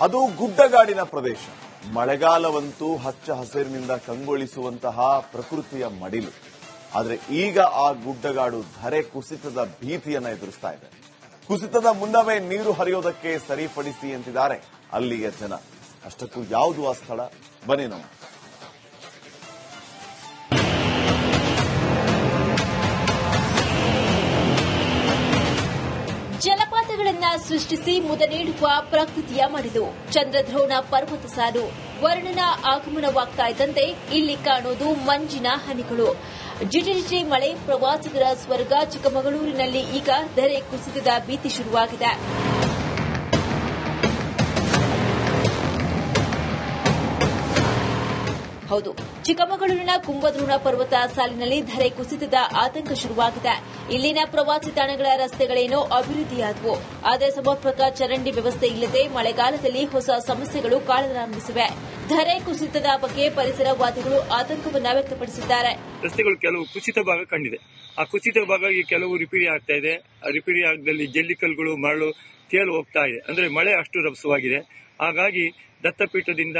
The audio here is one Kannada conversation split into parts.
ಅದು ಗುಡ್ಡಗಾಡಿನ ಪ್ರದೇಶ. ಮಳೆಗಾಲವಂತೂ ಹಚ್ಚ ಹಸಿರಿನಿಂದ ಕಂಗೊಳಿಸುವಂತಹ ಪ್ರಕೃತಿಯ ಮಡಿಲು. ಆದರೆ ಈಗ ಆ ಗುಡ್ಡಗಾಡು ಧರೆ ಕುಸಿತದ ಭೀತಿಯನ್ನ ಎದುರಿಸ್ತಾ ಇದೆ. ಕುಸಿತದ ಮುನ್ನವೇ ನೀರು ಹರಿಯೋದಕ್ಕೆ ಸರಿಪಡಿಸಿ ಅಂತಿದ್ದಾರೆ ಅಲ್ಲಿಯ ಜನ. ಅಷ್ಟಕ್ಕೂ ಯಾವುದು ಆ ಸ್ಥಳ? ಬನ್ನಿ ನಾವು ಸೃಷ್ಟಿಸಿ ಮುದ ನೀಡುವ ಪ್ರಕೃತಿಯ ಮಡಿದು ಚಂದ್ರದ್ರೋಣ ಪರ್ವತ ಸಾಲು. ವರ್ಣನ ಆಗಮನವಾಗ್ತಾ ಇದ್ದಂತೆ ಇಲ್ಲಿ ಕಾಣೋದು ಮಂಜಿನ ಹನಿಗಳು. ಜಿಟಿಜಿಟಿ ಮಳೆ ಪ್ರವಾಸಿಗರ ಸ್ವರ್ಗ ಚಿಕ್ಕಮಗಳೂರಿನಲ್ಲಿ ಈಗ ಧರೆ ಕುಸಿತದ ಭೀತಿ ಶುರುವಾಗಿದೆ. ಹೌದು. ಚಿಕ್ಕಮಗಳೂರಿನ ಕುಂಭದ್ರೋಣ ಪರ್ವತ ಸಾಲಿನಲ್ಲಿ ಧರೆ ಕುಸಿತದ ಆತಂಕ ಶುರುವಾಗಿದೆ. ಇಲ್ಲಿನ ಪ್ರವಾಸಿ ತಾಣಗಳ ರಸ್ತೆಗಳೇನೋ ಅಭಿವೃದ್ಧಿಯಾದವು. ಆದರೆ ಸಮರ್ಪಕ ಚರಂಡಿ ವ್ಯವಸ್ಥೆ ಇಲ್ಲದೆ ಮಳೆಗಾಲದಲ್ಲಿ ಹೊಸ ಸಮಸ್ಯೆಗಳು ಕಾಡಲಾರಂಭಿಸಿವೆ ಧರೆ ಕುಸಿತದ ಬಗ್ಗೆ ಪರಿಸರವಾದಿಗಳು ಆತಂಕವನ್ನು ವ್ಯಕ್ತಪಡಿಸಿದ್ದಾರೆ. ರಸ್ತೆಗಳು ಕೆಲವು ಕುಸಿತ ಭಾಗ ಕಂಡಿದೆ. ಆ ಕುಸಿತ ಭಾಗ ಕೆಲವು ರಿಪೇರಿ ಆಗ್ತಾ ಇದೆ. ಆ ರಿಪೇರಿ ಆಗದಲ್ಲಿ ಜಲ್ಲಿಕಲ್ಗಳು ಮರಳು ತೇಲು ಹೋಗ್ತಾ ಇದೆ. ಅಂದ್ರೆ ಮಳೆ ಅಷ್ಟು ರಭಸವಾಗಿದೆ. ಹಾಗಾಗಿ ದತ್ತಪೀಠದಿಂದ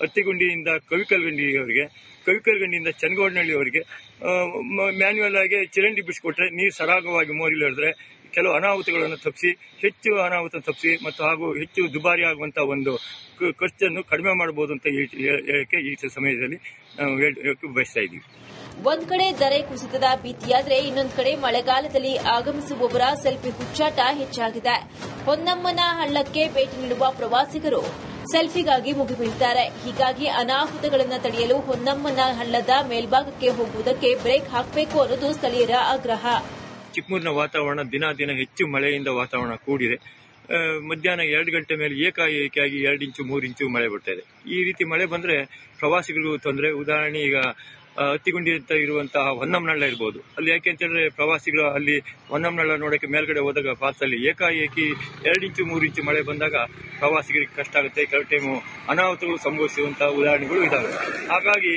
ಹತ್ತಿಗುಂಡಿಯವರೆಗೆ ಕವಿಕಲ್ಗಂಡಿ ಅವರಿಗೆ, ಕವಿಕಲ್ಗಂಡಿಯಿಂದ ಚನ್ನಗೌಡನಹಳ್ಳಿಯವರಿಗೆ ಮ್ಯಾನ್ಯುವಲ್ ಆಗಿ ಚರಂಡಿ ಬಿಡಿಸ್ಕೊಟ್ರೆ ನೀರು ಸರಾಗವಾಗಿ ಮೋರಿಲಿ ಹೇಳಿದ್ರೆ ಕೆಲವು ಅನಾಹುತಗಳನ್ನು ತಪ್ಪಿಸಿ, ಹೆಚ್ಚು ಅನಾಹುತ ತಪ್ಪಿಸಿ ಮತ್ತು ಹಾಗೂ ಹೆಚ್ಚು ದುಬಾರಿ ಆಗುವಂತಹ ಒಂದು ಖರ್ಚನ್ನು ಕಡಿಮೆ ಮಾಡಬಹುದು ಅಂತ ಹೇಳಿ- ಹೇಳಕ್ಕೆ ಈ ಸಮಯದಲ್ಲಿ ನಾವು ಬಯಸ್ತಾ ಇದ್ದೀವಿ. ಒಂದ್ ಕಡೆ ಧರೆ ಕುಸಿತದ ಭೀತಿಯಾದ್ರೆ ಇನ್ನೊಂದ್ ಕಡೆ ಮಳೆಗಾಲದಲ್ಲಿ ಆಗಮಿಸುವವರ ಸೆಲ್ಫಿ ಹುಚ್ಚಾಟ ಹೆಚ್ಚಾಗಿದೆ. ಹೊನ್ನಮ್ಮನ ಹಳ್ಳಕ್ಕೆ ಭೇಟಿ ನೀಡುವ ಪ್ರವಾಸಿಗರು ಸೆಲ್ಫಿಗಾಗಿ ಮುಗಿಬೀಳ್ತಾರೆ ಹೀಗಾಗಿ ಅನಾಹುತಗಳನ್ನು ತಡೆಯಲು ಹೊನ್ನಮ್ಮನ ಹಳ್ಳದ ಮೇಲ್ಭಾಗಕ್ಕೆ ಹೋಗುವುದಕ್ಕೆ ಬ್ರೇಕ್ ಹಾಕಬೇಕು ಅನ್ನೋದು ಸ್ಥಳೀಯರ ಆಗ್ರಹ. ಚಿಕ್ಕಮೂರಿನ ವಾತಾವರಣ ದಿನ ದಿನ ಹೆಚ್ಚು ಮಳೆಯಿಂದ ವಾತಾವರಣ ಕೂಡಿದೆ. ಮಧ್ಯಾಹ್ನ ಎರಡು ಗಂಟೆ ಮೇಲೆ ಏಕಾಏಕಿಯಾಗಿ ಎರಡು ಇಂಚು, ಮೂರು ಇಂಚು ಮಳೆ ಬರ್ತಾ ಇದೆ. ಈ ರೀತಿ ಮಳೆ ಬಂದ್ರೆ ಪ್ರವಾಸಿಗರಿಗೂ ತೊಂದರೆ. ಉದಾಹರಣೆ ಈಗ ಆ, ಹತ್ತಿಗುಂಡಿ ಅಂತ ಇರುವಂತಹ ಹೊನ್ನಂನಳ್ಳ ಇರ್ಬೋದು. ಅಲ್ಲಿ ಯಾಕೆ ಅಂತ ಹೇಳಿದ್ರೆ ಪ್ರವಾಸಿಗಳು ಅಲ್ಲಿ ಹೊನ್ನಂನಳ್ಳ ನೋಡಕ್ಕೆ ಮೇಲ್ಗಡೆ ಹೋದಾಗ ಫಾಲ್ಸ್ ಅಲ್ಲಿ ಏಕಾಏಕಿ ಎರಡು ಇಂಚು ಮೂರು ಇಂಚು ಮಳೆ ಬಂದಾಗ ಪ್ರವಾಸಿಗರಿಗೆ ಕಷ್ಟ ಆಗುತ್ತೆ. ಕೆಲವು ಟೈಮು ಅನಾಹುತಗಳು ಸಂಭವಿಸುವಂತಹ ಉದಾಹರಣೆಗಳು ಇದಾವೆ. ಹಾಗಾಗಿ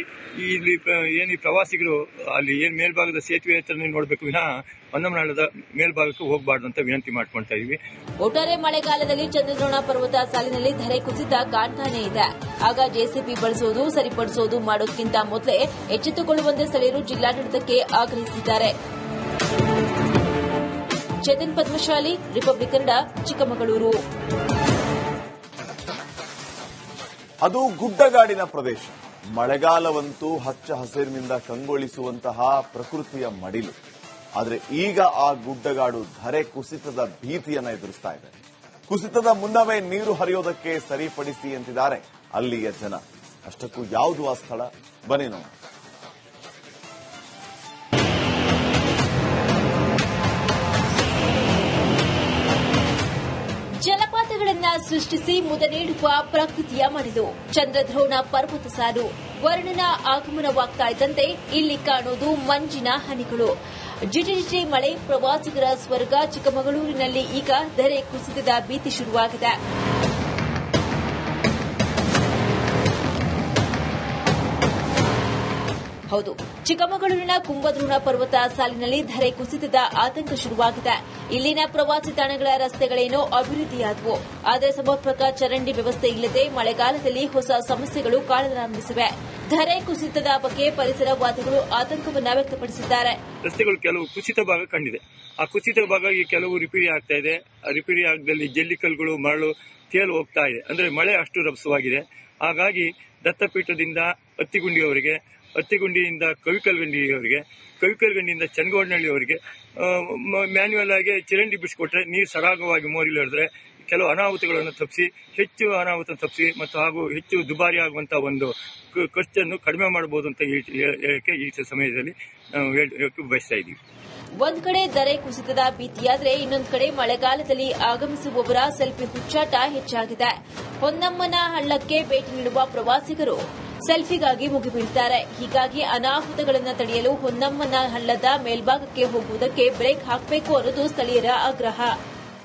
ಇಲ್ಲಿ ಏನು ಪ್ರವಾಸಿಗರು ಅಲ್ಲಿ ಏನು ಮೇಲ್ಭಾಗದ ಸೇತುವೆ ಹತ್ರ ನೋಡಬೇಕು ವಿನಃ ಹೊನ್ನಂನಳ್ಳದ ಮೇಲ್ಭಾಗಕ್ಕೆ ಹೋಗಬಾರ್ದು ಅಂತ ವಿನಂತಿ ಮಾಡ್ಕೊಳ್ತಾ ಇದೀವಿ. ಒಟ್ಟಾರೆ ಮಳೆಗಾಲದಲ್ಲಿ ಚಂದ್ರದ್ರೋಣ ಪರ್ವತ ಸಾಲಿನಲ್ಲಿ ಧರೆ ಕುಸಿತ ಕಾರ್ಖಾನೆ ಇದೆ. ಆಗ ಜೆಸಿಬಿ ಬಳಸುವುದು ಸರಿಪಡಿಸುವುದು ಮಾಡೋದಕ್ಕಿಂತ ಮೊದಲೇ ಎಚ್ಚೆತ್ತುಕೊಳ್ಳುವಂತೆ ಸ್ಥಳೀಯರು ಜಿಲ್ಲಾಡಳಿತಕ್ಕೆ ಆಗ್ರಹಿಸಿದ್ದಾರೆ. ಚೇತನ್ ಪದ್ಮಶಾಲಿ ರಿಪಬ್ಲಿಕ್ ಕನ್ನಡ ಚಿಕ್ಕಮಗಳೂರು. ಅದು ಗುಡ್ಡಗಾಡಿನ ಪ್ರದೇಶ. ಮಳೆಗಾಲವಂತೂ ಹಚ್ಚ ಹಸಿರಿನಿಂದ ಕಂಗೊಳಿಸುವಂತಹ ಪ್ರಕೃತಿಯ ಮಡಿಲು. ಆದರೆ ಈಗ ಆ ಗುಡ್ಡಗಾಡು ಧರೆ ಕುಸಿತದ ಭೀತಿಯನ್ನ ಎದುರಿಸ್ತಾ ಇದೆ. ಕುಸಿತದ ಮುನ್ನವೇ ನೀರು ಹರಿಯೋದಕ್ಕೆ ಸರಿಪಡಿಸಿ ಅಂತಿದ್ದಾರೆ ಅಲ್ಲಿಯ ಜನ. ಅಷ್ಟಕ್ಕೂ ಯಾವುದು ಆ ಸ್ಥಳ? ಬನ್ನಿ ನೋಡೋಣ. ಜಲಪಾತಗಳನ್ನ ಸೃಷ್ಟಿಸಿ ಮುದ ನೀಡುವ ಪ್ರಕೃತಿಯ ಮಡಿದು ಚಂದ್ರದ್ರೋಣ ಪರ್ವತ ಸಾಲು ವರ್ಣನ ಆಗಮನವಾಗ್ತಾ ಇದ್ದಂತೆ ಇಲ್ಲಿ ಕಾಣೋದು ಮಂಜಿನ ಹನಿಗಳು. ಜಿಟಿಜಿಟಿ ಮಳೆ ಪ್ರವಾಸಿಗರ ಸ್ವರ್ಗ ಚಿಕ್ಕಮಗಳೂರಿನಲ್ಲಿ ಈಗ ಧರೆ ಕುಸಿತದ ಭೀತಿ ಶುರುವಾಗಿದೆ. ಹೌದು, ಚಿಕ್ಕಮಗಳೂರಿನ ಕುಂಭದ್ರೋಣ ಪರ್ವತ ಸಾಲಿನಲ್ಲಿ ಧರೆ ಕುಸಿತದ ಆತಂಕ ಶುರುವಾಗಿದೆ. ಇಲ್ಲಿನ ಪ್ರವಾಸಿ ತಾಣಗಳ ರಸ್ತೆಗಳೇನೋ ಅಭಿವೃದ್ಧಿಯಾದವು. ಆದರೆ ಸಮರ್ಪಕ ಚರಂಡಿ ವ್ಯವಸ್ಥೆ ಇಲ್ಲದೆ ಮಳೆಗಾಲದಲ್ಲಿ ಹೊಸ ಸಮಸ್ಯೆಗಳು ಕಾಡಲಾರಂಭಿಸಿವೆ ಧರೆ ಕುಸಿತದ ಬಗ್ಗೆ ಪರಿಸರವಾದಿಗಳು ಆತಂಕವನ್ನ ವ್ಯಕ್ತಪಡಿಸಿದ್ದಾರೆ. ರಸ್ತೆಗಳು ಕೆಲವು ಕುಸಿತ ಭಾಗ ಕಂಡಿದೆ. ಆ ಕುಸಿತ ಭಾಗ ಕೆಲವು ರಿಪೇರಿ ಆಗ್ತಾ ಇದೆ. ರಿಪೇರಿ ಆಗದಲ್ಲಿ ಜಲ್ಲಿಕಲ್ಗಳು ಮರಳು ತೇಲು ಹೋಗ್ತಾ ಇದೆ. ಅಂದ್ರೆ ಮಳೆ ಅಷ್ಟು ರಭಸವಾಗಿದೆ. ಹಾಗಾಗಿ ದತ್ತಪೀಠದಿಂದ ಅತ್ತಿಗುಂಡಿಯವರಿಗೆ, ಅತ್ತಿಗುಂಡಿಯಿಂದ ಕವಿಕಲ್ಗಂಡಿಯವರಿಗೆ, ಕವಿಕಲ್ಗಂಡಿಯಿಂದ ಚನ್ನಗೌಡನಹಳ್ಳಿಯವರಿಗೆ ಮ್ಯಾನ್ಯುವಲ್ ಆಗಿ ಚರಂಡಿ ಬಿಡಿಸ್ಕೊಟ್ರೆ ನೀರು ಸರಾಗವಾಗಿ ಮೋರಿಲಿ ಹಿಡಿದ್ರೆ ಕೆಲವು ಅನಾಹುತಗಳನ್ನು ತಪ್ಪಿಸಿ, ಹೆಚ್ಚು ಅನಾಹುತ ತಪ್ಪಿಸಿ ಮತ್ತು ಹಾಗೂ ಹೆಚ್ಚು ದುಬಾರಿ ಆಗುವಂತಹ ಒಂದು ಖರ್ಚನ್ನು ಕಡಿಮೆ ಮಾಡಬಹುದು ಅಂತ ಹೇಳಿ- ಹೇಳಕ್ಕೆ ಈ ಸಮಯದಲ್ಲಿ ನಾವು ಹೇಳಕ್ಕೆ ಬಯಸ್ತಾ ಇದ್ದೀವಿ. ಒಂದ್ ಕಡೆ ದರೆ ಕುಸಿತದ ಭೀತಿಯಾದ್ರೆ ಇನ್ನೊಂದು ಕಡೆ ಮಳೆಗಾಲದಲ್ಲಿ ಆಗಮಿಸುವವರ ಸೆಲ್ಫಿ ಹುಚ್ಚಾಟ ಹೆಚ್ಚಾಗಿದೆ. ಹೊನ್ನಮ್ಮನ ಹಳ್ಳಕ್ಕೆ ಭೇಟಿ ನೀಡುವ ಪ್ರವಾಸಿಗರು ಸೆಲ್ಫಿಗಾಗಿ ಮುಗಿಬೀಳ್ತಾರೆ ಹೀಗಾಗಿ ಅನಾಹುತಗಳನ್ನು ತಡೆಯಲು ಹೊನ್ನಮ್ಮನ ಹಳ್ಳದ ಮೇಲ್ಭಾಗಕ್ಕೆ ಹೋಗುವುದಕ್ಕೆ ಬ್ರೇಕ್ ಹಾಕಬೇಕು ಅನ್ನೋದು ಸ್ಥಳೀಯರ ಆಗ್ರಹ.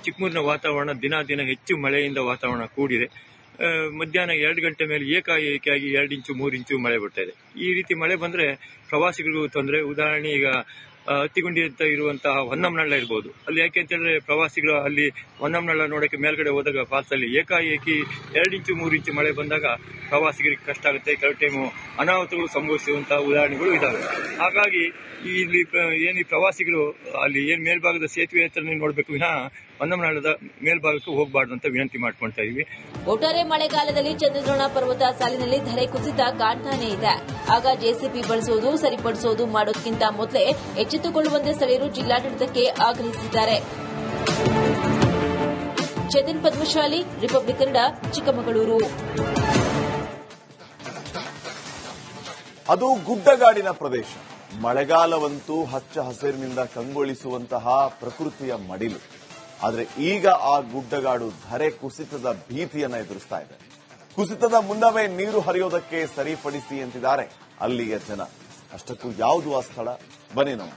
ಚಿಕ್ಕಮೂರಿನ ವಾತಾವರಣ ದಿನ ದಿನ ಹೆಚ್ಚು ಮಳೆಯಿಂದ ವಾತಾವರಣ ಕೂಡಿದೆ. ಮಧ್ಯಾಹ್ನ ಎರಡು ಗಂಟೆ ಮೇಲೆ ಏಕಾಏಕಿಯಾಗಿ ಎರಡು ಇಂಚು ಮೂರು ಇಂಚು ಮಳೆ ಬರ್ತಾ ಇದೆ. ಈ ರೀತಿ ಮಳೆ ಬಂದ್ರೆ ಪ್ರವಾಸಿಗರಿಗೂ ತೊಂದರೆ. ಉದಾಹರಣೆ ಈಗ ಆ, ಹತ್ತಿಗುಂಡಿ ಅಂತ ಇರುವಂತಹ ಹೊನ್ನಮನಳ್ಳ ಇರ್ಬೋದು. ಅಲ್ಲಿ ಯಾಕೆ ಅಂತ ಹೇಳಿದ್ರೆ ಪ್ರವಾಸಿಗಳು ಅಲ್ಲಿ ಹೊನ್ನಮನಳ್ಳ ನೋಡಕ್ಕೆ ಮೇಲ್ಗಡೆ ಹೋದಾಗ ಫಾಲ್ಸ್ ಅಲ್ಲಿ ಏಕಾಏಕಿ ಎರಡು ಇಂಚು ಮೂರು ಇಂಚು ಮಳೆ ಬಂದಾಗ ಪ್ರವಾಸಿಗರಿಗೆ ಕಷ್ಟ ಆಗುತ್ತೆ. ಕೆಲವು ಟೈಮು ಅನಾಹುತಗಳು ಸಂಭವಿಸುವಂತಹ ಉದಾಹರಣೆಗಳು ಇದಾವೆ. ಹಾಗಾಗಿ ಇಲ್ಲಿ ಏನು ಪ್ರವಾಸಿಗರು ಅಲ್ಲಿ ಏನ್ ಮೇಲ್ಭಾಗದ ಸೇತುವೆ ಹತ್ರ ನೋಡ್ಬೇಕು. ವಿನಃ ಹೊನ್ನಂನಳ್ಳದ ಮೇಲ್ಭಾಗಕ್ಕೆ ಹೋಗಬಾರ್ದು ಅಂತ ವಿನಂತಿ ಮಾಡ್ಕೊಳ್ತಾ ಇದೀವಿ. ಒಟ್ಟಾರೆ ಮಳೆಗಾಲದಲ್ಲಿ ಚಂದ್ರದ್ರೋಣ ಪರ್ವತ ಸಾಲಿನಲ್ಲಿ ಧರೆ ಕುಸಿತ ಕಾರ್ಖಾನೆ ಇದೆ. ಆಗ ಜೆಸಿಬಿ ಬಳಸೋದು ಸರಿಪಡಿಸೋದು ಮಾಡೋದಕ್ಕಿಂತ ಮೊದಲೇ ಎಚ್ಚೆತ್ತುಕೊಳ್ಳುವಂತೆ ಸ್ಥಳೀಯರು ಜಿಲ್ಲಾಡಳಿತಕ್ಕೆ ಆಗ್ರಹಿಸಿದ್ದಾರೆ. ಚೇತನ್ ಪದ್ಮಶಾಲಿ ರಿಪಬ್ಲಿಕ್ ಕನ್ನಡ ಚಿಕ್ಕಮಗಳೂರು. ಅದು ಗುಡ್ಡಗಾಡಿನ ಪ್ರದೇಶ. ಮಳೆಗಾಲವಂತೂ ಹಚ್ಚ ಹಸಿರಿನಿಂದ ಕಂಗೊಳಿಸುವಂತಹ ಪ್ರಕೃತಿಯ ಮಡಿಲು. ಆದರೆ ಈಗ ಆ ಗುಡ್ಡಗಾಡು ಧರೆ ಕುಸಿತದ ಭೀತಿಯನ್ನ ಎದುರಿಸ್ತಾ ಇದೆ. ಕುಸಿತದ ಮುನ್ನವೇ ನೀರು ಹರಿಯೋದಕ್ಕೆ ಸರಿಪಡಿಸಿ ಅಂತಿದ್ದಾರೆ ಅಲ್ಲಿಯ ಜನ. ಅಷ್ಟಕ್ಕೂ ಯಾವುದು ಆ ಸ್ಥಳ? ಬನ್ನಿ ನಾವು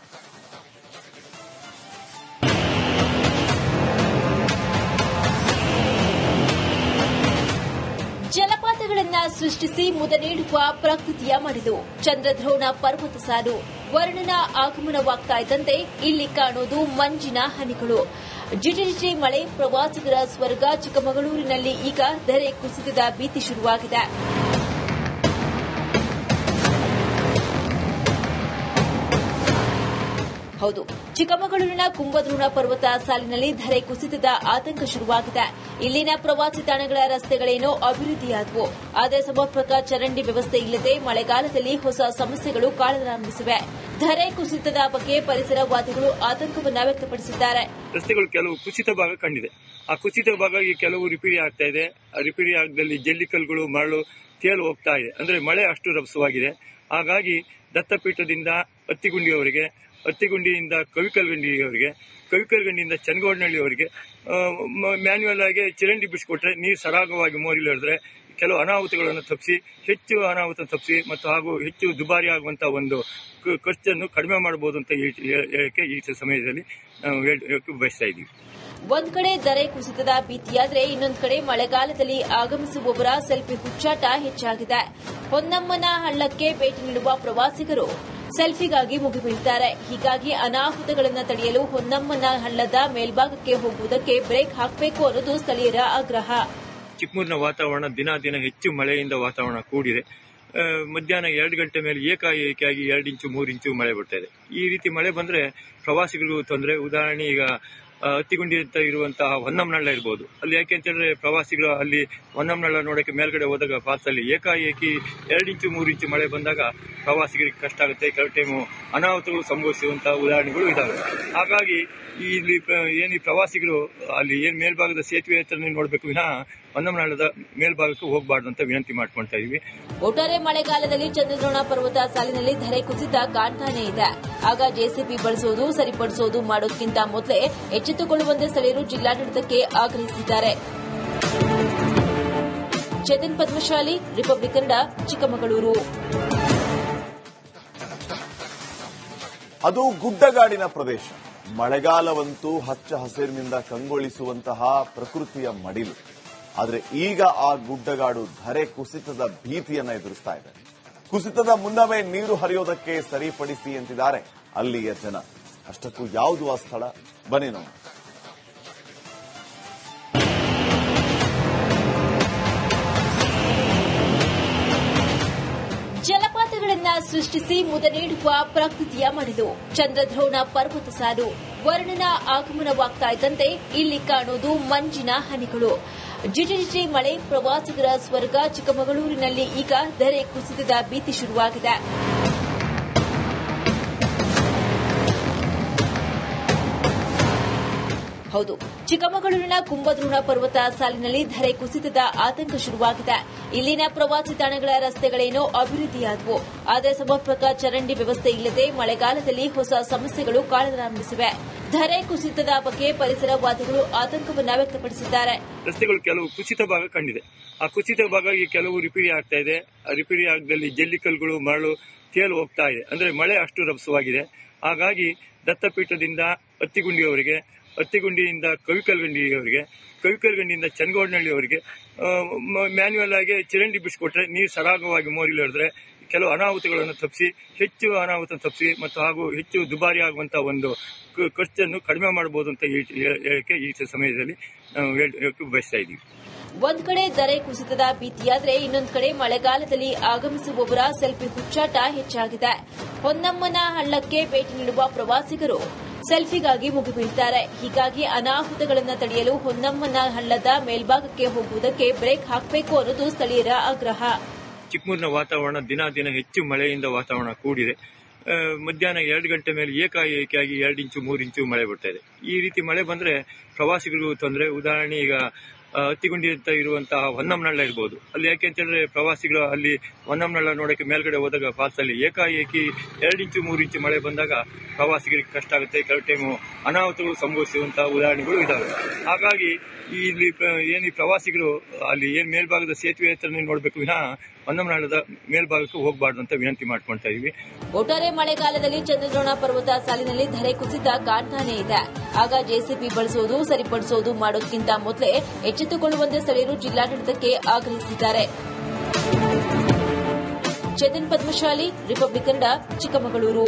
ಜಲಪಾತಗಳನ್ನ ಸೃಷ್ಟಿಸಿ ಮುದ ನೀಡುವ ಪ್ರಕೃತಿಯ ಮಡಿಲು. ಚಂದ್ರದ್ರೋಣ ಪರ್ವತ ಸಾಲು ವರ್ಣನ ಆಗಮನವಾಗ್ತಾ ಇದ್ದಂತೆ ಇಲ್ಲಿ ಕಾಣೋದು ಮಂಜಿನ ಹನಿಗಳು. ಜಿಟಿಜಿಟಿ ಮಳೆ ಪ್ರವಾಸಿಗರ ಸ್ವರ್ಗ ಚಿಕ್ಕಮಗಳೂರಿನಲ್ಲಿ ಈಗ ಧರೆ ಕುಸಿತದ ಭೀತಿ ಶುರುವಾಗಿದೆ. ಹೌದು, ಚಿಕ್ಕಮಗಳೂರಿನ ಕುಂಭದ್ರೋಣ ಪರ್ವತ ಸಾಲಿನಲ್ಲಿ ಧರೆ ಕುಸಿತದ ಆತಂಕ ಶುರುವಾಗಿದೆ. ಇಲ್ಲಿನ ಪ್ರವಾಸಿ ತಾಣಗಳ ರಸ್ತೆಗಳೇನೋ ಅಭಿವೃದ್ಧಿಯಾದವು. ಆದರೆ ಸಮರ್ಪಕ ಚರಂಡಿ ವ್ಯವಸ್ಥೆ ಇಲ್ಲದೆ ಮಳೆಗಾಲದಲ್ಲಿ ಹೊಸ ಸಮಸ್ಯೆಗಳು ಕಾಡಲಾರಂಭಿಸಿವೆ ಧರೆ ಕುಸಿತದ ಬಗ್ಗೆ ಪರಿಸರವಾದಿಗಳು ಆತಂಕವನ್ನ ವ್ಯಕ್ತಪಡಿಸಿದ್ದಾರೆ. ರಸ್ತೆಗಳು ಕೆಲವು ಕುಸಿತ ಭಾಗ ಕಂಡಿದೆ. ಆ ಕುಸಿತ ಭಾಗ ಕೆಲವು ರಿಪೇರಿ ಆಗ್ತಾ ಇದೆ. ಆ ರಿಪೇರಿ ಆಗದಲ್ಲಿ ಜಲ್ಲಿಕಲ್ಗಳು ಮರಳು ತೇಲು ಹೋಗ್ತಾ ಇದೆ. ಅಂದ್ರೆ ಮಳೆ ಅಷ್ಟು ರಭಸವಾಗಿದೆ. ಹಾಗಾಗಿ ದತ್ತಪೀಠದಿಂದ ಅತ್ತಿಗುಂಡಿಯವರಿಗೆ, ಅತ್ತಿಗುಂಡಿಯಿಂದ ಕವಿಕಲ್ಗಂಡಿಯವರಿಗೆ, ಕವಿಕಲ್ಗಂಡಿಯಿಂದ ಚನ್ನಗೌಡನಹಳ್ಳಿಯವರೆಗೆ ಮ್ಯಾನ್ಯುವಲ್ ಆಗಿ ಚರಂಡಿ ಬಿಡಿಸ್ಕೊಟ್ರೆ ನೀರು ಸರಾಗವಾಗಿ ಮೋರಿಲ್ ಹಿಡಿದ್ರೆ ಕೆಲವು ಅನಾಹುತಗಳನ್ನು ತಪ್ಪಿಸಿ, ಹೆಚ್ಚು ಅನಾಹುತ ತಪ್ಪಿಸಿ ಮತ್ತು ಹಾಗೂ ಹೆಚ್ಚು ದುಬಾರಿ ಆಗುವಂತಹ ಒಂದು ಖರ್ಚನ್ನು ಕಡಿಮೆ ಮಾಡಬಹುದು ಅಂತ ಹೇಳಿ- ಹೇಳಕ್ಕೆ ಈ ಸಮಯದಲ್ಲಿ ನಾವು ಹೇಳಕ್ಕೆ ಬಯಸ್ತಾ ಇದ್ದೀವಿ. ಒಂದ್ ಕಡೆ ದರೆ ಕುಸಿತದ ಭೀತಿಯಾದ್ರೆ ಇನ್ನೊಂದು ಕಡೆ ಮಳೆಗಾಲದಲ್ಲಿ ಆಗಮಿಸುವವರ ಸೆಲ್ಫಿ ಹುಚ್ಚಾಟ ಹೆಚ್ಚಾಗಿದೆ. ಹೊನ್ನಮ್ಮನ ಹಳ್ಳಕ್ಕೆ ಭೇಟಿ ನೀಡುವ ಪ್ರವಾಸಿಗರು ಸೆಲ್ಫಿಗಾಗಿ ಮುಗಿಬೀಳ್ತಾರೆ ಹೀಗಾಗಿ ಅನಾಹುತಗಳನ್ನು ತಡೆಯಲು ಹೊನ್ನಮ್ಮನ ಹಳ್ಳದ ಮೇಲ್ಭಾಗಕ್ಕೆ ಹೋಗುವುದಕ್ಕೆ ಬ್ರೇಕ್ ಹಾಕಬೇಕು ಅನ್ನೋದು ಸ್ಥಳೀಯರ ಆಗ್ರಹ. ಚಿಕ್ಕಮೂರಿನ ವಾತಾವರಣ ದಿನ ದಿನ ಹೆಚ್ಚು ಮಳೆಯಿಂದ ವಾತಾವರಣ ಕೂಡಿದೆ. ಮಧ್ಯಾಹ್ನ ಎರಡು ಗಂಟೆ ಮೇಲೆ ಏಕಾಏಕಿಯಾಗಿ ಎರಡು ಇಂಚು ಮೂರು ಇಂಚು ಮಳೆ ಬರ್ತಾ ಇದೆ. ಈ ರೀತಿ ಮಳೆ ಬಂದ್ರೆ ಪ್ರವಾಸಿಗರಿಗೂ ತೊಂದರೆ. ಉದಾಹರಣೆ ಈಗ ಆ, ಹತ್ತಿಗುಂಡಿ ಅಂತ ಇರುವಂತಹ ಹೊನ್ನಮನಳ್ಳ ಇರ್ಬೋದು. ಅಲ್ಲಿ ಯಾಕೆ ಅಂತ ಹೇಳಿದ್ರೆ ಪ್ರವಾಸಿಗರು ಅಲ್ಲಿ ಹೊನ್ನಮನಳ್ಳ ನೋಡಕ್ಕೆ ಮೇಲ್ಗಡೆ ಹೋದಾಗ ಫಾಲ್ಸ್ ಅಲ್ಲಿ ಏಕಾಏಕಿ ಎರಡು ಇಂಚು ಮೂರು ಇಂಚು ಮಳೆ ಬಂದಾಗ ಪ್ರವಾಸಿಗರಿಗೆ ಕಷ್ಟ ಆಗುತ್ತೆ. ಕೆಲವು ಟೈಮು ಅನಾಹುತಗಳು ಸಂಭವಿಸುವಂತಹ ಉದಾಹರಣೆಗಳು ಇದಾವೆ. ಹಾಗಾಗಿ ಇಲ್ಲಿ ಏನು ಪ್ರವಾಸಿಗರು ಅಲ್ಲಿ ಏನು ಮೇಲ್ಭಾಗದ ಸೇತುವೆ ಹತ್ರ ನೋಡಬೇಕು ವಿನಃ ಹೊನ್ನಂನಳ್ಳದ ಮೇಲ್ಭಾಗಕ್ಕೆ ಹೋಗಬಾರ್ದು ಅಂತ ವಿನಂತಿ ಮಾಡ್ಕೊಳ್ತಾ ಇದೀವಿ. ಒಟ್ಟಾರೆ ಮಳೆಗಾಲದಲ್ಲಿ ಚಂದ್ರದ್ರೋಣ ಪರ್ವತ ಸಾಲಿನಲ್ಲಿ ಧರೆ ಕುಸಿತ ಕಾರ್ಖಾನೆ ಇದೆ. ಆಗ ಜೆಸಿಬಿ ಬಳಸುವುದು ಸರಿಪಡಿಸುವುದು ಮಾಡೋದಕ್ಕಿಂತ ಮೊದಲೇ ಎಚ್ಚೆತ್ತುಕೊಳ್ಳುವಂತೆ ಸ್ಥಳೀಯರು ಜಿಲ್ಲಾಡಳಿತಕ್ಕೆ ಆಗ್ರಹಿಸಿದ್ದಾರೆ. ಚೇತನ್ ಪದ್ಮಶಾಲಿ ರಿಪಬ್ಲಿಕ್ ಕನ್ನಡ ಚಿಕ್ಕಮಗಳೂರು. ಅದು ಗುಡ್ಡಗಾಡಿನ ಪ್ರದೇಶ. ಮಳೆಗಾಲವಂತೂ ಹಚ್ಚ ಹಸಿರಿನಿಂದ ಕಂಗೊಳಿಸುವಂತಹ ಪ್ರಕೃತಿಯ ಮಡಿಲು. ಆದರೆ ಈಗ ಆ ಗುಡ್ಡಗಾಡು ಧರೆ ಕುಸಿತದ ಭೀತಿಯನ್ನ ಎದುರಿಸ್ತಾ ಇದೆ. ಕುಸಿತದ ಮುನ್ನವೇ ನೀರು ಹರಿಯೋದಕ್ಕೆ ಸರಿಪಡಿಸಿ ಅಂತಿದ್ದಾರೆ ಅಲ್ಲಿಯ ಜನ. ಅಷ್ಟಕ್ಕೂ ಯಾವುದು ಆ ಸ್ಥಳ? ಬನ್ನಿ ನಾವು ಜಲಪಾತಗಳನ್ನ ಸೃಷ್ಟಿಸಿ ಮುದ ನೀಡುವ ಪ್ರಕೃತಿಯ ಮಡಿಲು. ಚಂದ್ರದ್ರೋಣ ಪರ್ವತ ಸಾಲು ವರ್ಣನ ಆಗಮನವಾಗ್ತಾ ಇದ್ದಂತೆ ಇಲ್ಲಿ ಕಾಣೋದು ಮಂಜಿನ ಹನಿಗಳು. ಜಿಟಿಜಿಟಿ ಮಳೆ ಪ್ರವಾಸಿಗರ ಸ್ವರ್ಗ ಚಿಕ್ಕಮಗಳೂರಿನಲ್ಲಿ ಈಗ ಧರೆ ಕುಸಿತದ ಭೀತಿ ಶುರುವಾಗಿದೆ. ಹೌದು, ಚಿಕ್ಕಮಗಳೂರಿನ ಕುಂಭದ್ರೋಣ ಪರ್ವತ ಸಾಲಿನಲ್ಲಿ ಧರೆ ಕುಸಿತದ ಆತಂಕ ಶುರುವಾಗಿದೆ. ಇಲ್ಲಿನ ಪ್ರವಾಸಿ ತಾಣಗಳ ರಸ್ತೆಗಳೇನೋ ಅಭಿವೃದ್ಧಿಯಾದವು. ಆದರೆ ಸಮರ್ಪಕ ಚರಂಡಿ ವ್ಯವಸ್ಥೆ ಇಲ್ಲದೆ ಮಳೆಗಾಲದಲ್ಲಿ ಹೊಸ ಸಮಸ್ಯೆಗಳು ಕಾಡಲಾರಂಭಿಸಿವೆ ಧರೆ ಕುಸಿತದ ಬಗ್ಗೆ ಪರಿಸರವಾದಿಗಳು ಆತಂಕವನ್ನ ವ್ಯಕ್ತಪಡಿಸಿದ್ದಾರೆ. ರಸ್ತೆಗಳು ಕೆಲವು ಕುಸಿತ ಭಾಗ ಕಂಡಿದೆ. ಆ ಕುಸಿತ ಭಾಗ ಕೆಲವು ರಿಪೇರಿ ಆಗ್ತಾ ಇದೆ. ಆ ರಿಪೇರಿ ಆಗದಲ್ಲಿ ಜಲ್ಲಿಕಲ್ಗಳು ಮರಳು ತೇಲು ಹೋಗ್ತಾ ಇದೆ. ಅಂದ್ರೆ ಮಳೆ ಅಷ್ಟು ರಭಸವಾಗಿದೆ. ಹಾಗಾಗಿ ದತ್ತಪೀಠದಿಂದ ಅತ್ತಿಗುಂಡಿಯವರಿಗೆ, ಅತ್ತಿಗುಂಡಿಯಿಂದ ಕವಿಕಲ್ಗಂಡಿಯವರಿಗೆ ಕವಿಕಲ್ಗಂಡಿಯಿಂದ ಚನ್ನಗೌಡನಹಳ್ಳಿಯವರೆಗೆ ಮ್ಯಾನ್ಯುವಲ್ ಆಗಿ ಚರಂಡಿ ಬಿಡಿಸ್ಕೊಟ್ರೆ ನೀರು ಸರಾಗವಾಗಿ ಮೋರಿಲಿ ಹಿಡಿದ್ರೆ ಕೆಲವು ಅನಾಹುತಗಳನ್ನು ತಪ್ಪಿಸಿ, ಹೆಚ್ಚು ಅನಾಹುತ ತಪ್ಪಿಸಿ ಮತ್ತು ಹಾಗೂ ಹೆಚ್ಚು ದುಬಾರಿ ಆಗುವಂತಹ ಒಂದು ಖರ್ಚನ್ನು ಕಡಿಮೆ ಮಾಡಬಹುದು ಅಂತ ಹೇಳಕ್ಕೆ ಈ ಸಮಯದಲ್ಲಿ ನಾವು ಹೇಳಕ್ಕೆ ಬಯಸ್ತಾ ಇದ್ದೀವಿ. ಒಂದ್ ಕಡೆ ದರೆ ಕುಸಿತದ ಭೀತಿಯಾದ್ರೆ ಇನ್ನೊಂದು ಕಡೆ ಮಳೆಗಾಲದಲ್ಲಿ ಆಗಮಿಸುವವರ ಸೆಲ್ಫಿ ಹುಚ್ಚಾಟ ಹೆಚ್ಚಾಗಿದೆ. ಹೊನ್ನಮ್ಮನ ಹಳ್ಳಕ್ಕೆ ಭೇಟಿ ನೀಡುವ ಪ್ರವಾಸಿಗರು ಸೆಲ್ಫಿಗಾಗಿ ಮುಗಿಬೀಳ್ತಾರೆ ಹೀಗಾಗಿ ಅನಾಹುತಗಳನ್ನು ತಡೆಯಲು ಹೊನ್ನಮ್ಮನ ಹಳ್ಳದ ಮೇಲ್ಭಾಗಕ್ಕೆ ಹೋಗುವುದಕ್ಕೆ ಬ್ರೇಕ್ ಹಾಕಬೇಕು ಅನ್ನೋದು ಸ್ಥಳೀಯರ ಆಗ್ರಹ. ಚಿಕ್ಕಮೂರಿನ ವಾತಾವರಣ ದಿನ ದಿನ ಹೆಚ್ಚು ಮಳೆಯಿಂದ ವಾತಾವರಣ ಕೂಡಿದೆ. ಮಧ್ಯಾಹ್ನ ಎರಡು ಗಂಟೆ ಮೇಲೆ ಏಕಾಏಕಿಯಾಗಿ ಎರಡು ಇಂಚು ಮೂರು ಇಂಚು ಮಳೆ ಬರ್ತಾ ಇದೆ. ಈ ರೀತಿ ಮಳೆ ಬಂದರೆ ಪ್ರವಾಸಿಗರಿಗೂ ತೊಂದರೆ. ಉದಾಹರಣೆ ಈಗ ಆ, ಹತ್ತಿಗುಂಡಿ ಅಂತ ಇರುವಂತಹ ಹೊನ್ನಂನಳ್ಳ ಇರ್ಬೋದು. ಅಲ್ಲಿ ಯಾಕೆ ಅಂತ ಹೇಳಿದ್ರೆ ಪ್ರವಾಸಿಗರು ಅಲ್ಲಿ ಹೊನ್ನಂನಳ್ಳ ನೋಡಕ್ಕೆ ಮೇಲ್ಗಡೆ ಹೋದಾಗ ಫಾಲ್ಸ್ ಅಲ್ಲಿ ಏಕಾಏಕಿ ಎರಡು ಇಂಚು ಮೂರು ಇಂಚು ಮಳೆ ಬಂದಾಗ ಪ್ರವಾಸಿಗರಿಗೆ ಕಷ್ಟ ಆಗುತ್ತೆ. ಕೆಲವು ಟೈಮು ಅನಾಹುತಗಳು ಸಂಭವಿಸುವಂತಹ ಉದಾಹರಣೆಗಳು ಇದಾವೆ. ಹಾಗಾಗಿ ಇಲ್ಲಿ ಏನು ಈ ಪ್ರವಾಸಿಗರು ಅಲ್ಲಿ ಏನು ಮೇಲ್ಭಾಗದ ಸೇತುವೆ ಹತ್ರ ನೋಡಬೇಕು ವಿನಃ ಹೊನ್ನಂನಳ್ಳದ ಮೇಲ್ಭಾಗಕ್ಕೆ ಹೋಗಬಾರ್ದು ಅಂತ ವಿನಂತಿ ಮಾಡ್ಕೊಳ್ತಾ ಇದೀವಿ. ಒಟ್ಟಾರೆ ಮಳೆಗಾಲದಲ್ಲಿ ಚಂದ್ರದ್ರೋಣ ಪರ್ವತ ಸಾಲಿನಲ್ಲಿ ಧರೆ ಕುಸಿತ ಕಾರ್ಖಾನೆ ಇದೆ. ಆಗ ಜೆಸಿಬಿ ಬಳಸುವುದು ಸರಿಪಡಿಸುವುದು ಮಾಡೋದಕ್ಕಿಂತ ಮೊದಲೇ ಎಚ್ಚೆತ್ತುಕೊಳ್ಳುವಂತೆ ಸ್ಥಳೀಯರು ಜಿಲ್ಲಾಡಳಿತಕ್ಕೆ ಆಗ್ರಹಿಸಿದ್ದಾರೆ. ಚೇತನ್ ಪದ್ಮಶಾಲಿ, ರಿಪಬ್ಲಿಕ್ ಕನ್ನಡ, ಚಿಕ್ಕಮಗಳೂರು.